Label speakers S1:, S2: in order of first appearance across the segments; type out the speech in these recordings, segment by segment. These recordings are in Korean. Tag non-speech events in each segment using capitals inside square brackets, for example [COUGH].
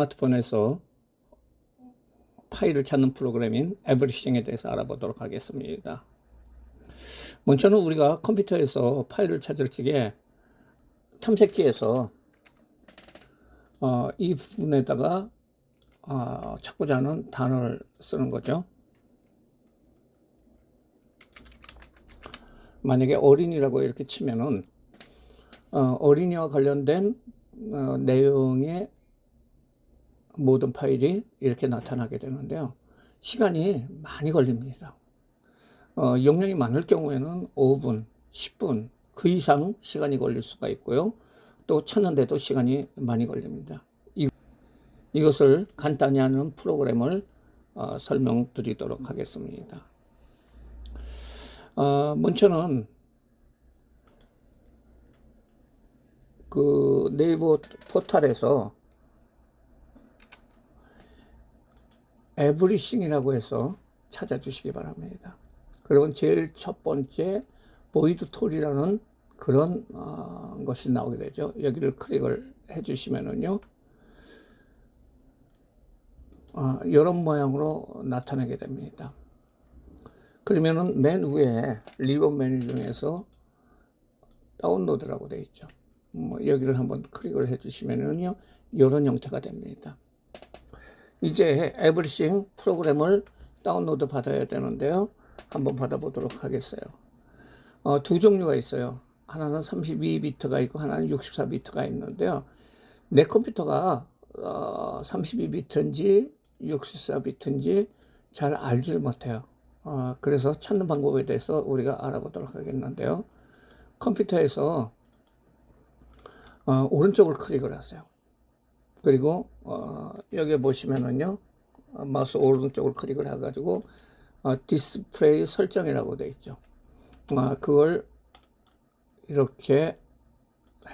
S1: 스마트폰에서 파일을 찾는 프로그램인 에브리싱에 대해서 알아보도록 하겠습니다. 먼저는 우리가 컴퓨터에서 파일을 찾을 적에 탐색기에서 어, 이 부분에다가 어, 찾고자 하는 단어를 쓰는 거죠. 만약에 어린이라고 이렇게 치면은 어, 어린이와 관련된 어, 내용의 모든 파일이 이렇게 나타나게 되는데요. 시간이 많이 걸립니다. 어, 용량이 많을 경우에는 5분, 10분 그 이상 시간이 걸릴 수가 있고요. 또 찾는데도 시간이 많이 걸립니다. 이, 이것을 간단히 하는 프로그램을 어, 설명드리도록 하겠습니다. 어, 먼저는 그 네이버 포털에서 에브리싱이라고 해서 찾아주시기 바랍니다. 그러면 제일 첫 번째 보이드 톨이라는 그런 어, 것이 나오게 되죠. 여기를 클릭을 해주시면은요, 어, 이런 모양으로 나타나게 됩니다. 그러면은 맨 위에 리본 메뉴 중에서 다운로드라고 되어 있죠. 뭐 여기를 한번 클릭을 해주시면은요, 이런 형태가 됩니다. 이제 에브리싱 프로그램을 다운로드 받아야 되는데요. 한번 받아보도록 하겠어요. 어, 두 종류가 있어요. 하나는 32비트가 있고 하나는 64비트가 있는데요. 내 컴퓨터가 어, 32비트인지 64비트인지 잘 알지를 못해요. 어, 그래서 찾는 방법에 대해서 우리가 알아보도록 하겠는데요. 컴퓨터에서 어, 오른쪽을 클릭을 하세요. 그리고 어, 여기 보시면은요 어, 마우스 오른쪽을 클릭을 해가지고 어, 디스플레이 설정이라고 되어 있죠. 아, 그걸 이렇게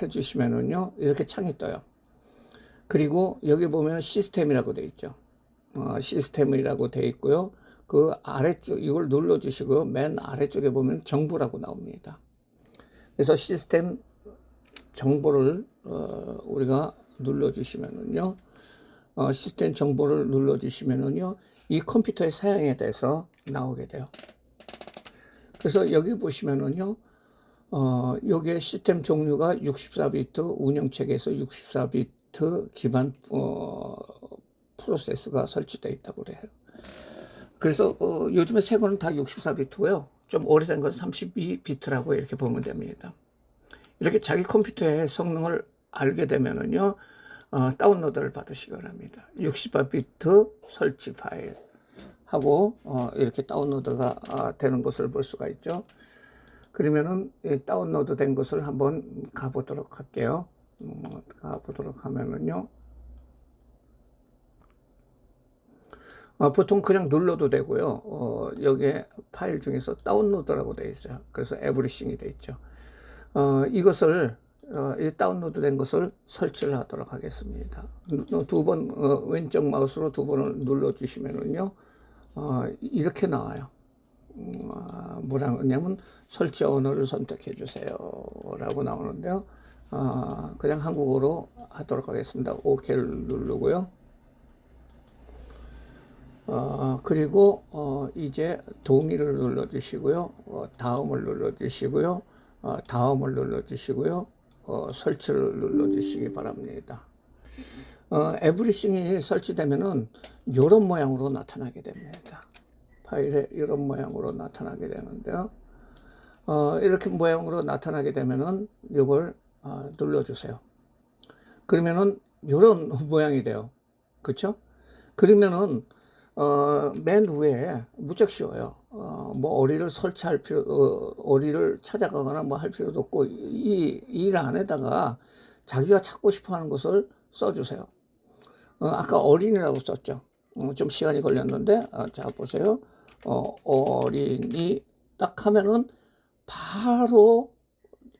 S1: 해주시면은요 이렇게 창이 떠요. 그리고 여기 보면 시스템이라고 되어 있죠. 어, 시스템이라고 되어 있고요. 그 아래쪽 이걸 눌러주시고 맨 아래쪽에 보면 정보라고 나옵니다. 그래서 시스템 정보를 어, 우리가 눌러주시면은요, 어, 시스템 정보를 눌러주시면은요, 이 컴퓨터의 사양에 대해서 나오게 돼요. 그래서 여기 보시면은요, 어, 여기에 시스템 종류가 64비트 운영체계에서 64비트 기반 어, 프로세스가 설치되어 있다고 그래요. 그래서 어, 요즘에 새 거는 다 64비트고요. 좀 오래된 건 32비트라고 이렇게 보면 됩니다. 이렇게 자기 컴퓨터의 성능을 알게 되면은요, 어, 다운로드를 받으시기 바랍니다. 64비트 설치 파일 하고 어, 이렇게 다운로드가 아, 되는 것을 볼 수가 있죠. 그러면은 다운로드 된 것을 한번 가보도록 할게요. 음, 가보도록 하면은요. 어, 보통 그냥 눌러도 되고요. 어, 여기에 파일 중에서 다운로드라고 되어 있어요. 그래서 에브리싱이 되어 있죠. 어, 이것을 어, 이 다운로드 된 것을 설치를 하도록 하겠습니다. 두 번, 어, 왼쪽 마우스로 두 번을 눌러 주시면은요, 어, 이렇게 나와요. 음, 아, 뭐라 그러냐면, 설치 언어를 선택해 주세요. 라고 나오는데요. 어, 그냥 한국어로 하도록 하겠습니다. OK를 누르고요. 어, 그리고, 어, 이제 동의를 눌러주시고요. 어, 다음을 눌러주시고요. 어, 다음을 눌러주시고요. 어, 설치를 눌러주시기 바랍니다. 어, 에브리싱이 설치되면은 이런 모양으로 나타나게 됩니다. 파일에 이런 모양으로 나타나게 되는데요. 어, 이렇게 모양으로 나타나게 되면은 이걸 어, 눌러주세요. 그러면은 이런 [LAUGHS] 모양이 돼요. 그렇죠? 그러면은 어, 맨 위에 무척 쉬워요. 어, 뭐 어리를 설치할 필요, 어, 어리를 찾아가거나 뭐 할 필요도 없고 이 일 안에다가 자기가 찾고 싶어하는 것을 써주세요. 어, 아까 어린이라고 썼죠. 어, 좀 시간이 걸렸는데 어, 자 보세요. 어, 어린이 딱 하면은 바로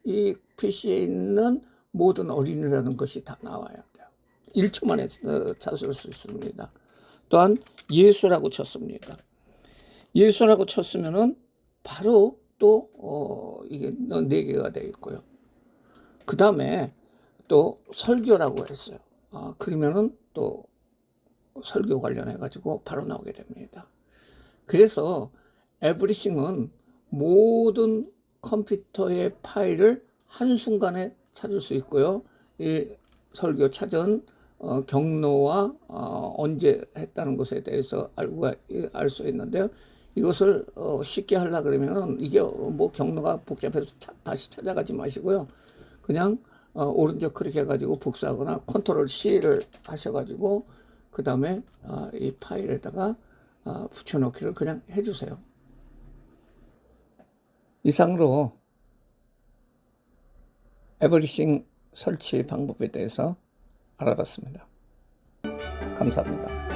S1: 이 PC에 있는 모든 어린이라는 것이 다 나와야 돼요. 1초 만에 어, 찾을 수 있습니다. 또한 예수라고 쳤습니다. 예수라고 쳤으면은 바로 또 어, 이게 네 개가 되어 있고요. 그 다음에 또 설교라고 했어요. 아, 그러면은 또 설교 관련해 가지고 바로 나오게 됩니다. 그래서 에브리싱은 모든 컴퓨터의 파일을 한순간에 찾을 수 있고요. 이 설교 찾은 어, 경로와 어, 언제 했다는 것에 대해서 알고 알 수 있는데요. 이것을 어, 쉽게 하려 그러면은 이게 뭐 경로가 복잡해서 차- 다시 찾아가지 마시고요. 그냥 어, 오른쪽 클릭해 가지고 복사하거나 컨트롤 C를 하셔 가지고 그 다음에 어, 이 파일에다가 어, 붙여 넣기를 그냥 해 주세요. 이상으로 에브리싱 설치 방법에 대해서 알아봤습니다. 감사합니다.